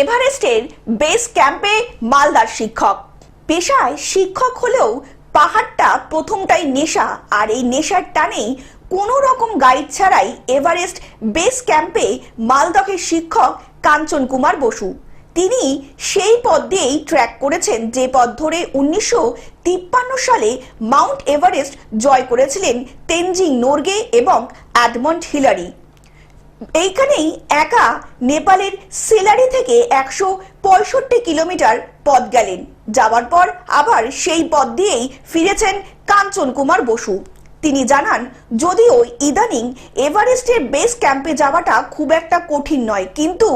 এভারেস্টের বেস ক্যাম্পে মালদার শিক্ষক। পেশায় শিক্ষক হলেও পাহাড়টা প্রথমটাই নেশা, আর এই নেশার টানেই কোনো রকম গাইড ছাড়াই এভারেস্ট বেস ক্যাম্পে মালদহের শিক্ষক কাঞ্চন কুমার বসু। তিনি সেই পথ দিয়েই ট্র্যাক করেছেন যে পথ ধরে উনিশশো তিপ্পান্ন সালে মাউন্ট এভারেস্ট জয় করেছিলেন তেনজিং নোরগে এবং অ্যাডমন্ড হিলারি। এইখানেই একা নেপালের সেলারি থেকে একশো পঁয়ষট্টি কিলোমিটার পথ গেলেন। যাওয়ার পর আবার সেই পথ দিয়েই ফিরেছেন কাঞ্চন কুমার বসু। তিনি জানান, যদিও ইদানিং এভারেস্টের বেস ক্যাম্পে যাওয়াটা খুব একটা কঠিন নয়, কিন্তু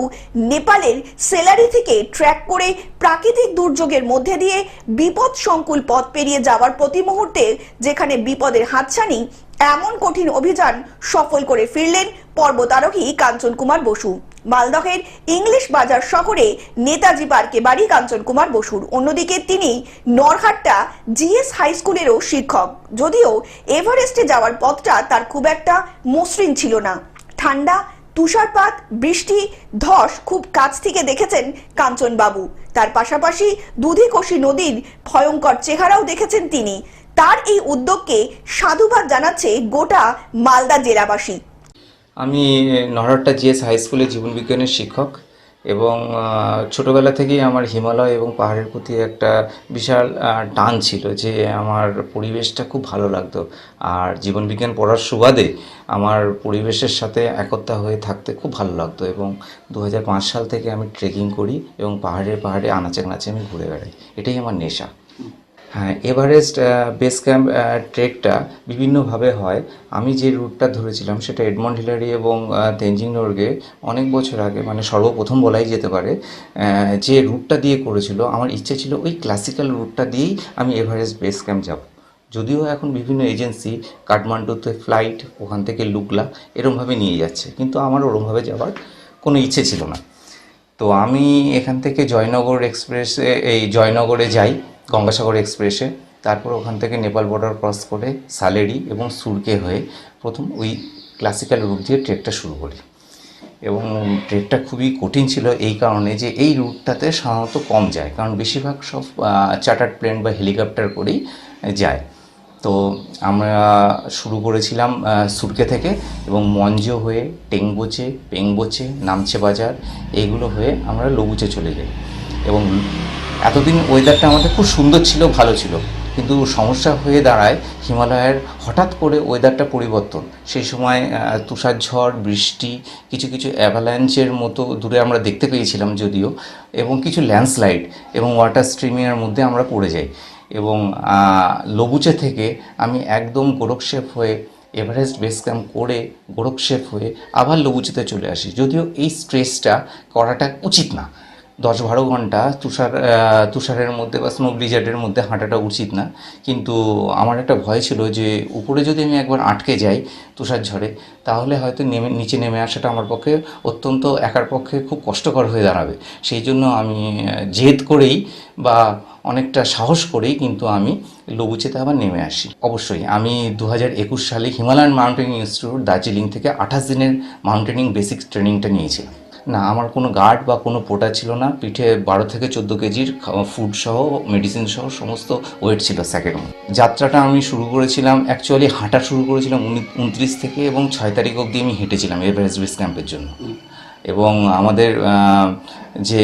নেপালের সেলারি থেকে ট্র্যাক করে প্রাকৃতিক দুর্যোগের মধ্যে দিয়ে বিপদ সংকুল পথ পেরিয়ে যাওয়ার প্রতি মুহূর্তে যেখানে বিপদের হাতছানি এমন কঠিন অভিযান সফল করে ফিরলেন পর্বতারোহী কাঞ্চন কুমার বসু। মালদহের ইংলিশ বাজার শহরে নেতাজি পার্কে বাড়ি কাঞ্চন কুমার বসুর। অন্যদিকে তিনি নরহাট্টা জিএস হাই স্কুলেরও শিক্ষক। যদিও এভারেস্টে যাওয়ার পথটা তার খুব একটা মসৃণ ছিল না। ঠান্ডা, তুষারপাত, বৃষ্টি, ধস খুব কাছ থেকে দেখেছেন কাঞ্চনবাবু। তার পাশাপাশি দুধিকোশী নদীর ভয়ঙ্কর চেহারাও দেখেছেন তিনি। তার এই উদ্যোগকে সাধুবাদ জানাচ্ছে গোটা মালদা জেলাবাসী। আমি নরহট্টা জিএস হাই স্কুলের জীবনবিজ্ঞানের শিক্ষক এবং ছোটবেলা থেকেই আমার হিমালয় এবং পাহাড়ের প্রতি একটা বিশাল টান ছিল যে আমার পরিবেশটা খুব ভালো লাগতো। আর জীবনবিজ্ঞান পড়ার সুবাদে আমার পরিবেশের সাথে একতা হয়ে থাকতে খুব ভালো লাগতো এবং দু হাজার পাঁচ সাল থেকে আমি ট্রেকিং করি এবং পাহাড়ে পাহাড়ে আনাচে কানাচে আমি ঘুরে বেড়াই। এটাই আমার নেশা। হ্যাঁ এভারেস্ট বেস ক্যাম্প ট্রেকটা বিভিন্নভাবে হয়। আমি যে রুটটা ধরেছিলাম সেটা এডমন্ড হিলারি এবং তেনজিং নোরগে অনেক বছর আগে মানে সর্বপ্রথম বলাই যেতে পারে যে রুটটা দিয়ে করেছিল, আমার ইচ্ছে ছিল ওই ক্লাসিক্যাল রুটটা দিয়েই আমি এভারেস্ট বেস ক্যাম্প যাব। যদিও এখন বিভিন্ন এজেন্সি কাঠমান্ডুতে ফ্লাইট ওখান থেকে লুকলা এরমভাবে নিয়ে যাচ্ছে, কিন্তু আমার ওরমভাবে যাওয়ার কোনো ইচ্ছে ছিল না। তো আমি এখান থেকে জয়নগর এক্সপ্রেসে, এই জয়নগরে যাই, গঙ্গাসাগর এক্সপ্রেসে। তারপর ওখান থেকে নেপাল বর্ডার ক্রস করে সালেরি এবং সুরকে হয়ে প্রথম ওই ক্লাসিক্যাল রুট দিয়ে ট্রেকটা শুরু করি। এবং ট্রেকটা খুবই কঠিন ছিল এই কারণে যে এই রুটটাতে সাধারণত কম যায়, কারণ বেশিরভাগ সব চার্টার্ড প্লেন বা হেলিকপ্টার করেই যায়। তো আমরা শুরু করেছিলাম সুরকে থেকে এবং মঞ্জ হয়ে টেংবোচে পেংবোচে নামছে বাজার এইগুলো হয়ে আমরা লবুচে চলে যাই। এবং এতদিন ওয়েদারটা আমাদের খুব সুন্দর ছিল ভালো ছিল। কিন্তু সমস্যা হয়ে দাঁড়ায় হিমালয়ের হঠাৎ করে ওয়েদারটা পরিবর্তন। সেই সময় আহ, তুষারঝড় বৃষ্টি কিছু কিছু অ্যাভালাঞ্চের মতো দূরে আমরা দেখতে পেয়েছিলাম যদিও এবং কিছু ল্যান্ডস্লাইড এবং ওয়াটার স্ট্রিমিংয়ের মধ্যে আমরা পড়ে যাই। এবং লবুচে থেকে আমি একদম গোরক্ষেপ হয়ে এভারেস্ট বেস ক্যাম্প করে গোরক্ষেপ হয়ে আবার লবুচেতে চলে আসি। যদিও এই স্ট্রেসটা করাটা উচিত না। দশ বারো ঘণ্টা তুষার তুষারের মধ্যে বা স্নো ব্লিজার্ডের মধ্যে হাঁটাটা উচিত না। কিন্তু আমার একটা ভয় ছিল যে, উপরে যদি আমি একবার আটকে যাই তুষার ঝড়ে, তাহলে হয়তো নেমে, নিচে নেমে আসাটা আমার পক্ষে অত্যন্ত একার পক্ষে খুব কষ্টকর হয়ে দাঁড়াবে। সেই জন্য আমি জেদ করেই বা অনেকটা সাহস করেই কিন্তু আমি লবুচেতে আবার নেমে আসি। অবশ্যই, আমি দু হাজার একুশ সালে হিমালয়ান মাউন্টেনিং ইনস্টিটিউট দার্জিলিং থেকে আঠাশ দিনের মাউন্টেনিং বেসিক ট্রেনিংটা নিয়েছিলাম না, আমার কোনো গার্ড বা কোনো পোটা ছিল না, পিঠে বারো থেকে চোদ্দ কেজির ফুড সহ, মেডিসিন সহ সমস্ত ওয়েট ছিল স্যাকের যাত্রাটা আমি শুরু করেছিলাম, অ্যাকচুয়ালি হাঁটা শুরু করেছিলাম উনত্রিশ থেকে এবং ছয় তারিখ অবধি আমি হেঁটেছিলাম এভারেস্ট বেস ক্যাম্পের জন্য। এবং আমাদের যে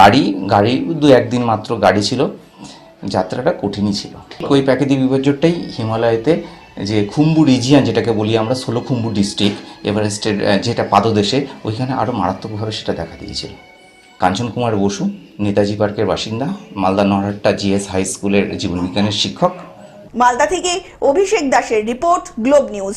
গাড়ি গাড়ি দু একদিন মাত্র গাড়ি ছিল, যাত্রাটা কঠিনই ছিল। ওই প্রাকৃতিক বিপর্যয়টাই হিমালয়তে যে খুম্বু রিজিয়ান যেটাকে বলি আমরা, ষোলো খুম্বু ডিস্ট্রিক্ট এভারেস্টের যেটা পাদদেশে, ওইখানে আরও মারাত্মকভাবে সেটা দেখা দিয়েছিল। কাঞ্চন কুমার বসু, নেতাজি পার্কের বাসিন্দা, মালদা নরহাট্টা জিএস হাই স্কুলের জীবনবিজ্ঞানের শিক্ষক। মালদা থেকে অভিষেক দাসের রিপোর্ট, গ্লোব নিউজ।